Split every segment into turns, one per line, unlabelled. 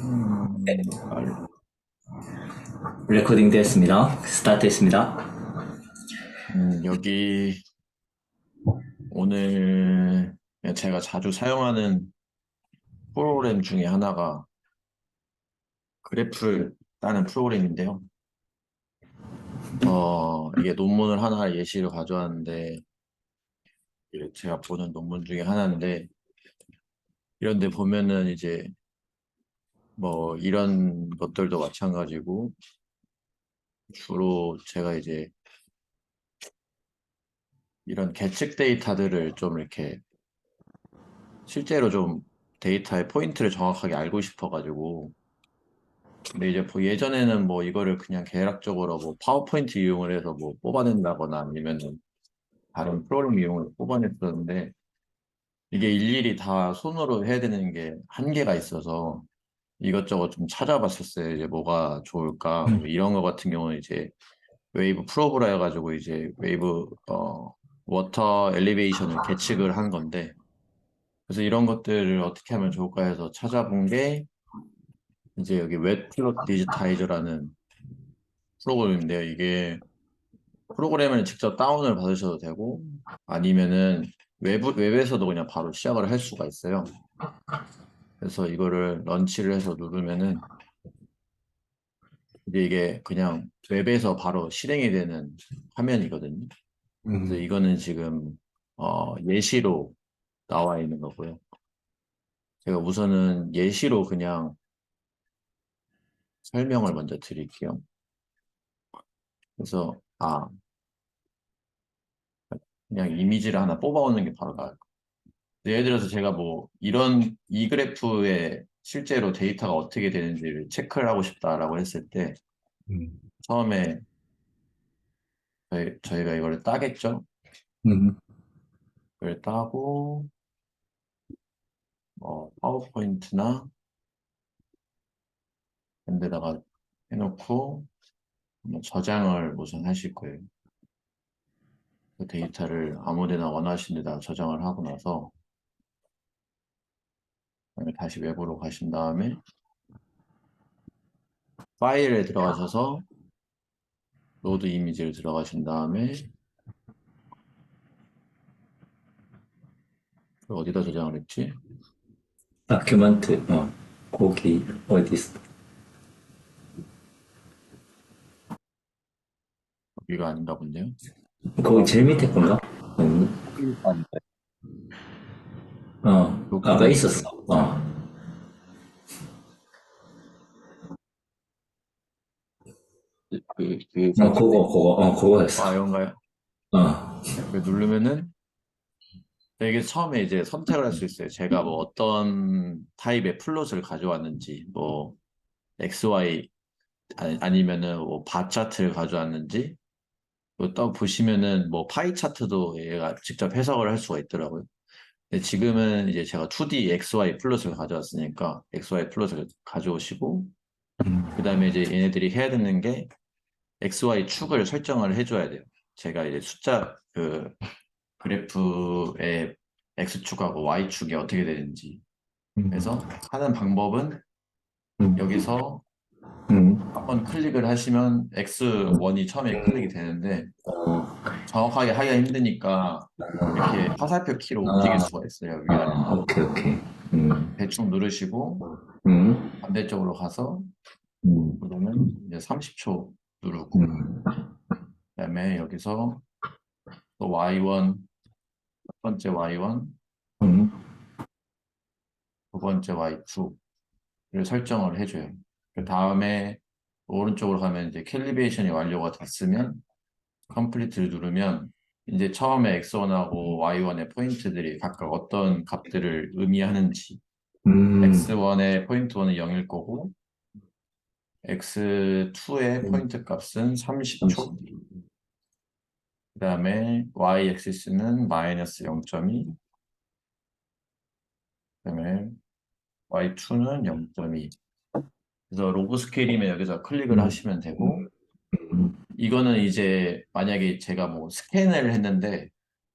음, 알-
레코딩 됐습니다. 스타트 했습니다.
음, 여기 오늘 제가 자주 사용하는 프로그램 중에 하나가 그래프를 따는 프로그램인데요. 어, 이게 논문을 하나 예시로 가져왔는데 제가 보는 논문 중에 하나인데 이런데 보면은 이제 뭐 이런 것들도 마찬가지고 주로 제가 이제 이런 계측 데이터들을 좀 이렇게 실제로 좀 데이터의 포인트를 정확하게 알고 싶어가지고 근데 이제 뭐 예전에는 뭐 이거를 그냥 계략적으로 뭐 파워포인트 이용을 해서 뭐 뽑아낸다거나 아니면은 다른 프로그램 이용을 뽑아냈었는데 이게 일일이 다 손으로 해야 되는 게 한계가 있어서 이것저것 좀 찾아봤었어요. 이제 뭐가 좋을까 뭐 이런 거 같은 경우는 이제 웨이브 프로브라 해가지고 이제 웨이브 어 워터 엘리베이션을 계측을 한 건데 그래서 이런 것들을 어떻게 하면 좋을까 해서 찾아본 게 이제 여기 웹플롯 디지타이저라는 프로그램인데요. 이게 프로그램을 직접 다운을 받으셔도 되고 아니면은 웹, 웹에서도 그냥 바로 시작을 할 수가 있어요. 그래서 이거를 런치를 해서 누르면은 이제 이게 그냥 웹에서 바로 실행이 되는 화면이거든요. 그래서 이거는 지금 어, 예시로 나와 있는 거고요. 제가 우선은 예시로 그냥 설명을 먼저 드릴게요. 그래서 아 그냥 이미지를 하나 뽑아오는 게 바로 나을 것 같아요. 예를 들어서 제가 뭐 이런 이 그래프에 실제로 데이터가 어떻게 되는지를 체크를 하고 싶다라고 했을 때
음.
처음에 저희, 저희가 이거를 따겠죠?
음.
이걸 따고 뭐 파워포인트나 인데다가 해놓고 뭐 저장을 우선 하실 거예요. 그 데이터를 아무 데나 원하시는 데다 저장을 하고 나서 그 다음에 다시 웹으로 가신 다음에 파일에 들어가셔서 로드 이미지를 들어가신 다음에 그걸 어디다 저장을 했지?
다큐멘트, 어, 거기, 어디 있어?
여기가 아닌가 본데요.
거기 제일 밑에 건가? 음. 어, 아까 있었어. 어.
그, 그,
어, 그거, 그거, 어, 그거 했어.
아, 이건가요?
어.
그 누르면은 되게 처음에 이제 선택을 할 수 있어요. 제가 뭐 어떤 타입의 플롯을 가져왔는지, 뭐 XY 아니, 아니면은 뭐 바 차트를 가져왔는지, 또 보시면은 뭐 파이 차트도 얘가 직접 해석을 할 수가 있더라고요. 근데 지금은 이제 제가 2D XY 플롯을 가져왔으니까 XY 플롯을 가져오시고, 그 다음에 이제 얘네들이 해야 되는 게 XY 축을 설정을 해줘야 돼요. 제가 이제 숫자 그 그래프의 X축하고 Y축이 어떻게 되는지. 그래서 하는 방법은
음.
여기서
음.
한번 클릭을 하시면 X1이 처음에 클릭이 되는데
어,
정확하게 하기가 힘드니까 이렇게 화살표 키로 움직일 수가 있어요. 위아래.
아, 오케이, 오케이. 음.
대충 누르시고
음.
반대쪽으로 가서
음.
그러면 이제 30초 누르고
음.
그다음에 여기서 또 Y1 첫 번째 Y1
음.
두 번째 Y2를 설정을 해줘요. 그 다음에 오른쪽으로 가면 이제 캘리브레이션이 완료가 됐으면 컴플리트를 누르면 이제 처음에 X1하고 Y1의 포인트들이 각각 어떤 값들을 의미하는지
음.
X1의 포인트 1은 0일 거고 X2의 포인트 값은 30초 그 다음에 Y 액시스는 마이너스 0.2 그 다음에 Y2는 0.2 그래서 로그 스케일이면 여기서 클릭을
음.
하시면 되고
음.
이거는 이제 만약에 제가 뭐 스캔을 했는데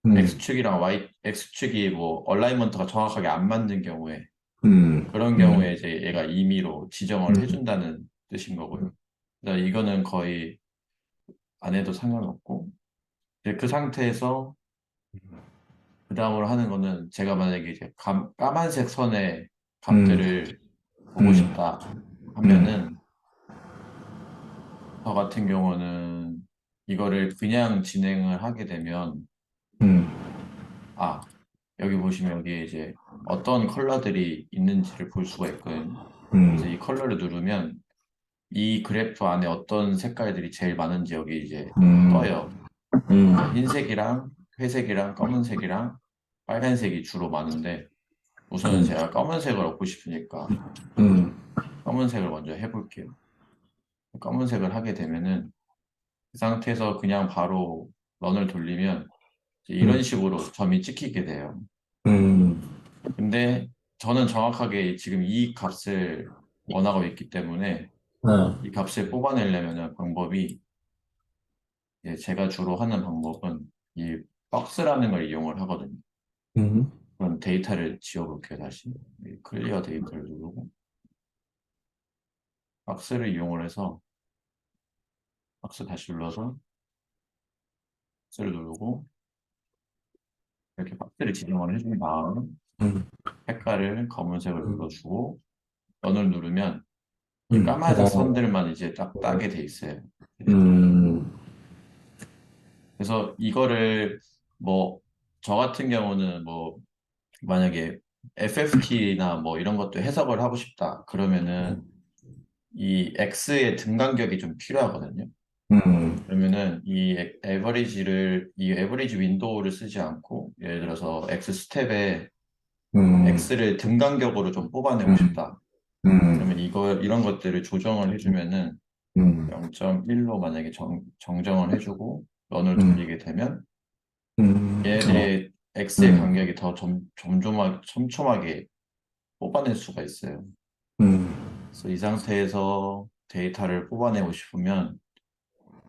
음.
X축이랑 Y, X축이 뭐 얼라이먼트가 정확하게 안 맞는 경우에
음,
그런
음.
경우에 이제 얘가 임의로 지정을
음.
해준다는 뜻인 거고요. 그러니까 이거는 거의 안 해도 상관없고 이제 그 상태에서 그 다음으로 하는 거는 제가 만약에 이제 감- 까만색 선의 값들을 보고
음.
싶다 하면은 저 같은 경우는 이거를 그냥 진행을 하게 되면
음,
아 여기 보시면 여기에 이제 어떤 컬러들이 있는지를 볼 수가 있거든요. 그래서
음,
이 컬러를 누르면 이 그래프 안에 어떤 색깔들이 제일 많은지 여기 이제
음,
떠요.
음,
흰색이랑 회색이랑 검은색이랑 빨간색이 주로 많은데 우선은
음.
제가 검은색을 얻고 싶으니까
음,
검은색을 먼저 해볼게요. 검은색을 하게 되면은 그 상태에서 그냥 바로 런을 돌리면 이제 이런
음.
식으로 점이 찍히게 돼요.
음,
근데 저는 정확하게 지금 이 값을 원하고 있기 때문에
아,
이 값을 뽑아내려면 방법이 이제 제가 주로 하는 방법은 이 박스라는 걸 이용을 하거든요.
음,
그럼 데이터를 지워볼게요, 다시. 이 클리어 데이터를 누르고 박스를 이용을 해서 박스 다시 눌러서 박스를 누르고 이렇게 박스를 지정을 해준 다음
음,
색깔을 검은색을
음.
눌러주고 런을 누르면 이
음.
까만색
어,
선들만 이제 딱 따게 돼 있어요.
음,
그래서 이거를 뭐 저 같은 경우는 뭐 만약에 FFT나 뭐 이런 것도 해석을 하고 싶다 그러면은 이 X의 등간격이 좀 필요하거든요.
음,
그러면은 이 에버리지를 이 에버리지 윈도우를 쓰지 않고 예를 들어서 X 스텝에
음,
X를 등간격으로 좀 뽑아내고
음.
싶다.
음,
그러면 이거 이런 것들을 조정을 해주면은
음,
0.1로 만약에 정, 정정을 해주고 런을
음.
돌리게 되면
음,
얘들의 X의
음.
간격이 더 점, 점점하게, 촘촘하게 뽑아낼 수가 있어요.
음,
그래서 이 상태에서 데이터를 뽑아내고 싶으면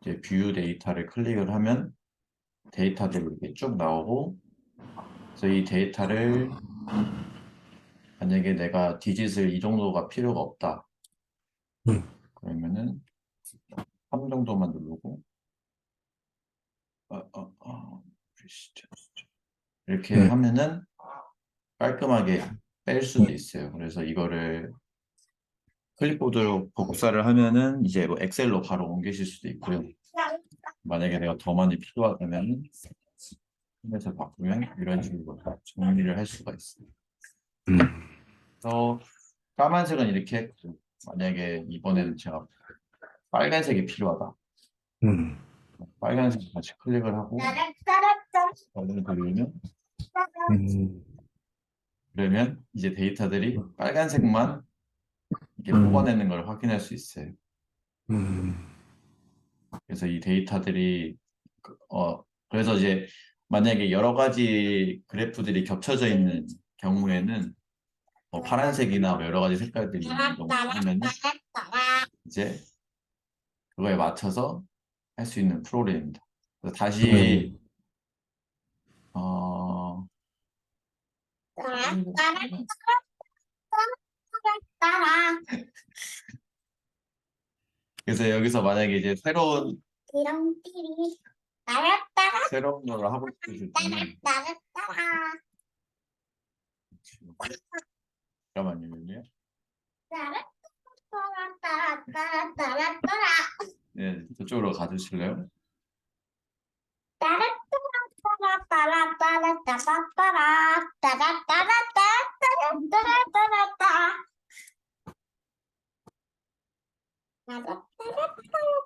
이제 뷰 데이터를 클릭을 하면 데이터들이 이렇게 쭉 나오고 그래서 이 데이터를 만약에 내가 디짓을 이 정도가 필요가 없다.
음.
그러면은 3 정도만 누르고 어, 어, 어, 이렇게
음.
하면은 깔끔하게 뺄 수도 있어요. 그래서 이거를 클립보드로 복사를 하면은 이제 뭐 엑셀로 바로 옮기실 수도 있고요. 만약에 내가 더 많이 필요하다면 폰에서 바꾸면 이런 식으로 다 정리를 할 수가 있어요.
음.
그래서 까만색은 이렇게 했고 만약에 이번에는 제가 빨간색이 필요하다.
음,
빨간색 다시 클릭을 하고 버튼을 돌리면
음,
그러면 이제 데이터들이 빨간색만 이렇게
음.
뽑아내는 걸 확인할 수 있어요.
음,
그래서 이 데이터들이 그- 어 그래서 이제 만약에 여러 가지 그래프들이 겹쳐져 있는 경우에는 뭐 파란색이나 뭐 여러 가지 색깔들이 있는 경우는 이제 그거에 맞춰서 할 수 있는 프로그램입니다. 그래서 다시 어 그래서 여기서 만약에 이제 새로운
띠렁띠리 따라따라
새로운 걸 하고 싶으실 때는
따라따라
잠깐만요.
따라 따라 따라 따라 따라
네, 저쪽으로 가주실래요?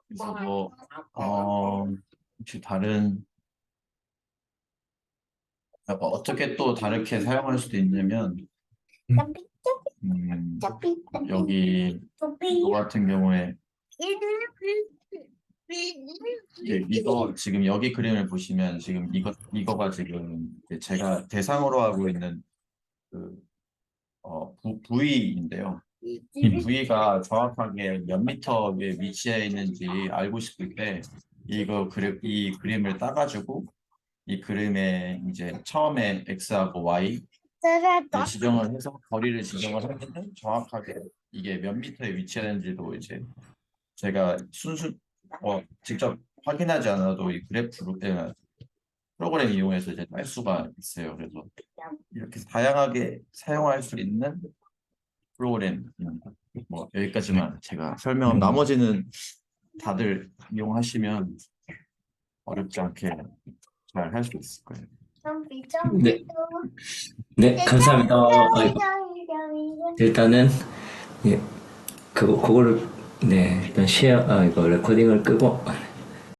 그래서 뭐 어, 혹시 다른 뭐 어떻게 또 다르게 사용할 수도 있냐면 음, 여기 이거 같은 경우에 이제 이거 지금 여기 그림을 보시면 지금 이거 이거가 지금 이제 제가 대상으로 하고 있는 그 어, 부, 부위인데요. 이 부위가 정확하게 몇 미터에 위치해 있는지 알고 싶을 때 이거 그림 이 그림을 따가지고 이 그림에 이제 처음에 x하고 y 지정을 해서 거리를 지정을 했는데 정확하게 이게 몇 미터에 위치하는지도 이제 제가 순수 어, 직접 확인하지 않아도 이 그래프로 예, 프로그램 이용해서 이제 딸 수가 있어요. 그래서 이렇게 다양하게 사용할 수 있는 프로그램입니다. 뭐 여기까지만 제가 설명.
음.
나머지는 다들 이용하시면 어렵지 않게 잘 할 수 있을 거예요.
네. 네, 감사합니다. 어, 일단은 예, 그거 그거를 네 일단 쉐어 아 이거 레코딩을 끄고